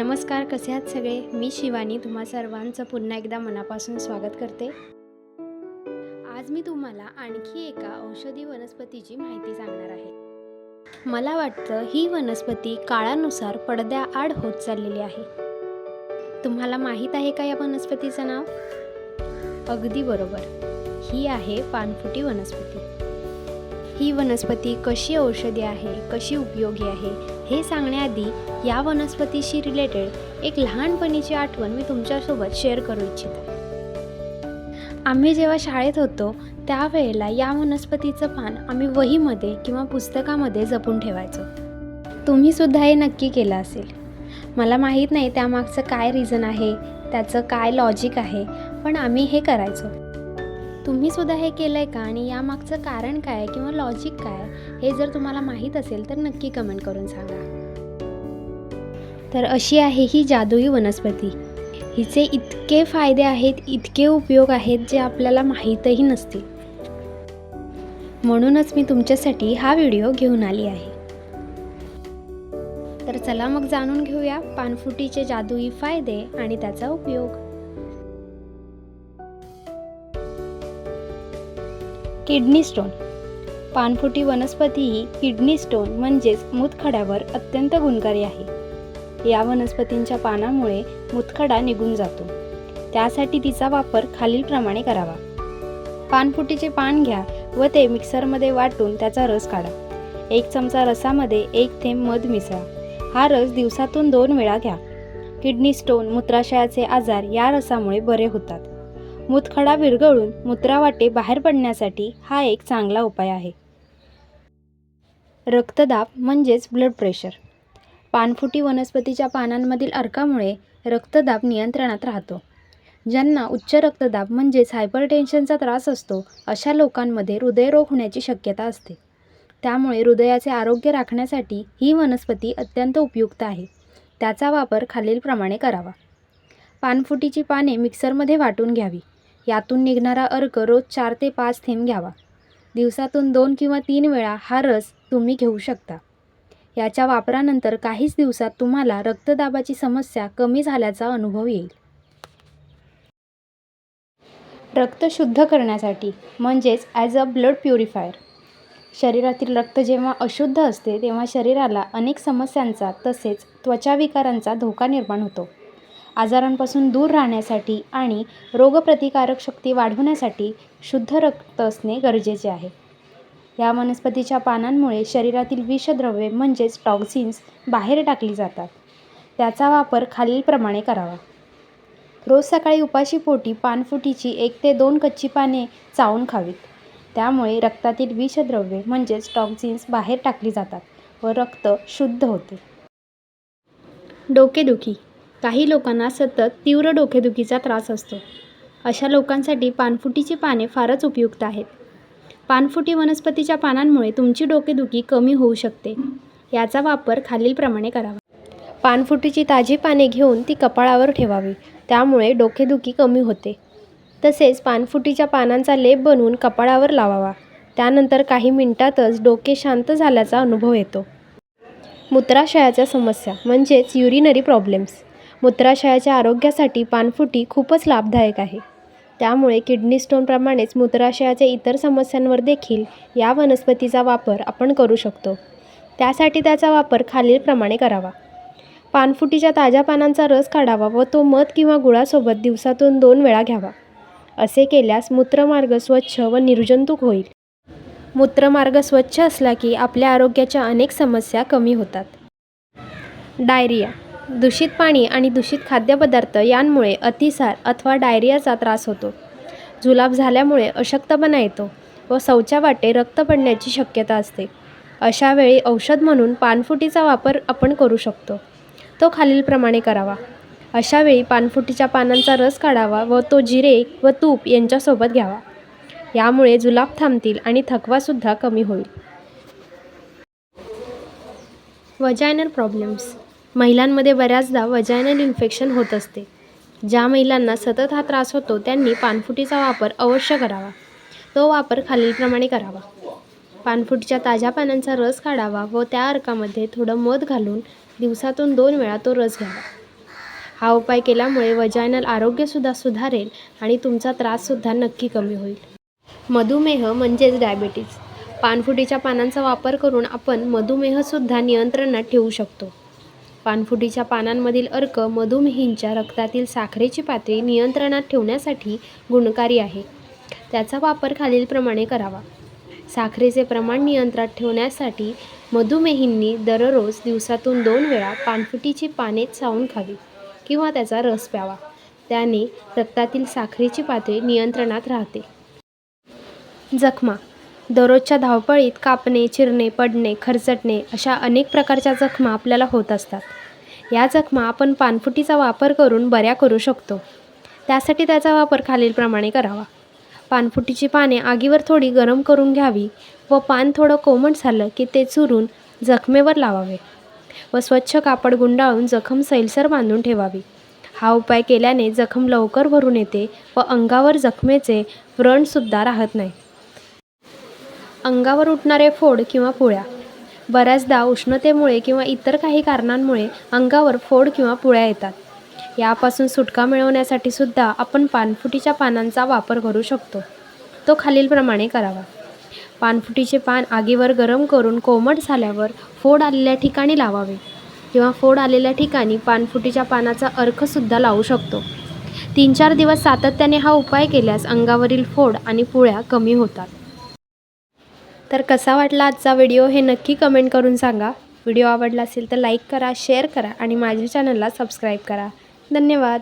नमस्कार कसे आहात सगळे? मी शिवानी. तुम्हा सर्वांचं पुन्हा एकदा मनापासून स्वागत करते. आज मी तुम्हाला आणखी एका औषधी वनस्पतीची माहिती सांगणार आहे. मला वाटतं ही वनस्पती काळानुसार पडद्याआड होत चाललेली आहे. तुम्हाला माहीत आहे का या वनस्पतीचं नाव? अगदी बरोबर. ही आहे पानफुटी वनस्पती. ही वनस्पती कशी औषधी आहे कशी उपयोगी आहे हे सांगण्याआधी या वनस्पतीशी रिलेटेड एक लहानपणीची आठवण मी तुमच्यासोबत शेअर करू इच्छिते. आम्ही जेव्हा शाळेत होतो त्यावेळेला या वनस्पतीचं पान आम्ही वहीमध्ये किंवा पुस्तकामध्ये जपून ठेवायचो. तुम्हीसुद्धा हे नक्की केलं असेल. मला माहीत नाही त्यामागचं काय रिझन आहे त्याचं काय लॉजिक आहे पण आम्ही हे करायचो. तुम्ही सुद्धा हे केलं आहे का? आणि यामागचं कारण काय किंवा लॉजिक काय हे जर तुम्हाला माहीत असेल तर नक्की कमेंट करून सांगा. तर अशी आहे ही जादुई वनस्पती. हिचे इतके फायदे आहेत इतके उपयोग आहेत जे आपल्याला माहीतही नसतील. म्हणूनच मी तुमच्यासाठी हा व्हिडिओ घेऊन आली आहे. तर चला मग जाणून घेऊया पानफुटीचे जादुई फायदे आणि त्याचा उपयोग. Kidney stone. पानफुटी वनस्पती ही किडनी स्टोन म्हणजेच मूतखड्यावर अत्यंत गुणकारी आहे. या वनस्पतींच्या पानामुळे मूतखडा निघून जातो. त्यासाठी तिचा वापर खालीलप्रमाणे करावा. पानफुटीचे पान घ्या व ते मिक्सरमध्ये वाटून त्याचा रस काढा. एक चमचा रसामध्ये एक थेंब मध मिसळा. हा रस दिवसातून दोन वेळा घ्या. किडनी स्टोन मूत्राशयाचे आजार या रसामुळे बरे होतात. मूतखडा विरघळून मूत्रावाटे बाहेर पडण्यासाठी हा एक चांगला उपाय आहे. रक्तदाब म्हणजेच ब्लड प्रेशर. पानफुटी वनस्पतीच्या पानांमधील अर्कामुळे रक्तदाब नियंत्रणात राहतो. ज्यांना उच्च रक्तदाब म्हणजेच हायपरटेन्शनचा त्रास असतो अशा लोकांमध्ये हृदयरोग होण्याची शक्यता असते. त्यामुळे हृदयाचे आरोग्य राखण्यासाठी ही वनस्पती अत्यंत उपयुक्त आहे. त्याचा वापर खालीलप्रमाणे करावा. पानफुटीची पाने मिक्सरमध्ये वाटून घ्यावी. यातून निघणारा अर्क रोज चार ते पाच थेंब घ्यावा. दिवसातून दोन किंवा तीन वेळा हा रस तुम्ही घेऊ शकता. याच्या वापरानंतर काहीच दिवसात तुम्हाला रक्तदाबाची समस्या कमी झाल्याचा अनुभव येईल. रक्त शुद्ध करण्यासाठी म्हणजेच ॲज अ ब्लड प्युरिफायर शरीरातील रक्त जेव्हा अशुद्ध असते तेव्हा शरीराला अनेक समस्यांचा तसेच त्वचाविकारांचा धोका निर्माण होतो. आजारांपासून दूर राहण्यासाठी आणि रोगप्रतिकारक शक्ती वाढवण्यासाठी शुद्ध रक्त असणे गरजेचे आहे. या वनस्पतीच्या पानांमुळे शरीरातील विषद्रव्ये म्हणजेच टॉक्झिन्स बाहेर टाकली जातात. त्याचा वापर खालीलप्रमाणे करावा. रोज सकाळी उपाशी पोटी पानफुटीची एक ते दोन कच्ची पाने चावून खावीत. त्यामुळे रक्तातील विषद्रव्ये म्हणजेच टॉक्झिन्स बाहेर टाकली जातात व रक्त शुद्ध होते. डोकेदुखी काही लोकांना सतत तीव्र डोकेदुखीचा त्रास असतो. अशा लोकांसाठी पानफुटीची पाने फारच उपयुक्त आहेत. पानफुटी वनस्पतीच्या पानांमुळे तुमची डोकेदुखी कमी होऊ शकते. याचा वापर खालीलप्रमाणे करावा. पानफुटीची ताजी पाने घेऊन ती कपाळावर ठेवावी. त्यामुळे डोकेदुखी कमी होते. तसेच पानफुटीच्या पानांचा लेप बनवून कपाळावर लावावा. त्यानंतर काही मिनिटातच डोके शांत झाल्याचा अनुभव येतो. मूत्राशयाच्या समस्या म्हणजेच युरिनरी प्रॉब्लेम्स मूत्राशयाच्या आरोग्यासाठी पानफुटी खूपच लाभदायक आहे. त्यामुळे किडनी स्टोनप्रमाणेच मूत्राशयाच्या इतर समस्यांवर देखील या वनस्पतीचा वापर आपण करू शकतो. त्यासाठी त्याचा वापर खालीलप्रमाणे करावा. पानफुटीच्या ताज्या पानांचा रस काढावा व तो मध किंवा गुळासोबत दिवसातून दोन वेळा घ्यावा. असे केल्यास मूत्रमार्ग स्वच्छ व निर्जंतुक होईल. मूत्रमार्ग स्वच्छ असला की आपल्या आरोग्याच्या अनेक समस्या कमी होतात. डायरिया दूषित पाणी आणि दूषित खाद्यपदार्थ यांमुळे अतिसार अथवा डायरियाचा त्रास होतो. जुलाब झाल्यामुळे अशक्तपणा येतो व शौचावाटे रक्त पडण्याची शक्यता असते. अशा वेळी औषध म्हणून पानफुटीचा वापर आपण करू शकतो. तो खालीलप्रमाणे करावा. अशा वेळी पानफुटीच्या पानांचा रस काढावा व तो जिरे व तूप यांच्यासोबत घ्यावा. यामुळे जुलाब थांबतील आणि थकवासुद्धा कमी होईल. वजायनल प्रॉब्लेम्स महिलांमध्ये बऱ्याचदा वजायनल इन्फेक्शन होत असते. ज्या महिलांना सतत हा त्रास होतो त्यांनी पानफुटीचा वापर अवश्य करावा. तो वापर खालीलप्रमाणे करावा. पानफुटीच्या ताज्या पानांचा रस काढावा व त्या अर्कामध्ये थोडं मध घालून दिवसातून दोन वेळा तो रस घ्यावा. हा उपाय केल्यामुळे वजायनल आरोग्यसुद्धा सुधारेल आणि तुमचा त्राससुद्धा नक्की कमी होईल. मधुमेह म्हणजेच डायबेटीज पानफुटीच्या पानांचा वापर करून आपण मधुमेहसुद्धा नियंत्रणात ठेवू शकतो. पानफुटीच्या पानांमधील अर्क मधुमेहींच्या रक्तातील साखरेची पातळी नियंत्रणात ठेवण्यासाठी गुणकारी आहे. त्याचा वापर खालीलप्रमाणे करावा. साखरेचे प्रमाण नियंत्रणात ठेवण्यासाठी मधुमेहींनी दररोज दिवसातून दोन वेळा पानफुटीची पाने चावून खावी किंवा त्याचा रस प्यावा. त्याने रक्तातील साखरेची पातळी नियंत्रणात राहते. जखमा दररोजच्या धावपळीत कापणे चिरणे पडणे खरचटणे अशा अनेक प्रकारच्या जखमा आपल्याला होत असतात. या जखमा आपण पानफुटीचा वापर करून बऱ्या करू शकतो. त्यासाठी त्याचा वापर खालीलप्रमाणे करावा. पानफुटीची पाने आगीवर थोडी गरम करून घ्यावी व पान थोडं कोमट झालं की ते चुरून जखमेवर लावावे व स्वच्छ कापड गुंडाळून जखम सैलसर बांधून ठेवावी. हा उपाय केल्याने जखम लवकर भरून येते व अंगावर जखमेचे व्रणसुद्धा राहत नाही. अंगावर उठणारे फोड किंवा पुळ्या. बऱ्याचदा उष्णतेमुळे किंवा इतर काही कारणांमुळे अंगावर फोड किंवा पुळ्या येतात. यापासून सुटका मिळवण्यासाठी सुद्धा आपण पानफुटीच्या पानांचा वापर करू शकतो. तो खालीलप्रमाणे करावा. पानफुटीचे पान आगीवर गरम करून कोमट झाल्यावर फोड आलेल्या ठिकाणी लावावे. किंवा फोड आलेल्या ठिकाणी पानफुटीच्या पानाचा अर्कसुद्धा लावू शकतो. तीन चार दिवस सातत्याने हा उपाय केल्यास अंगावरील फोड आणि पुळ्या कमी होतात. तर कसा वाटला आजचा व्हिडिओ हे नक्की कमेंट करून सांगा. व्हिडिओ आवडला असेल तर लाईक करा शेअर करा आणि माझ्या चॅनलला सबस्क्राईब करा. धन्यवाद.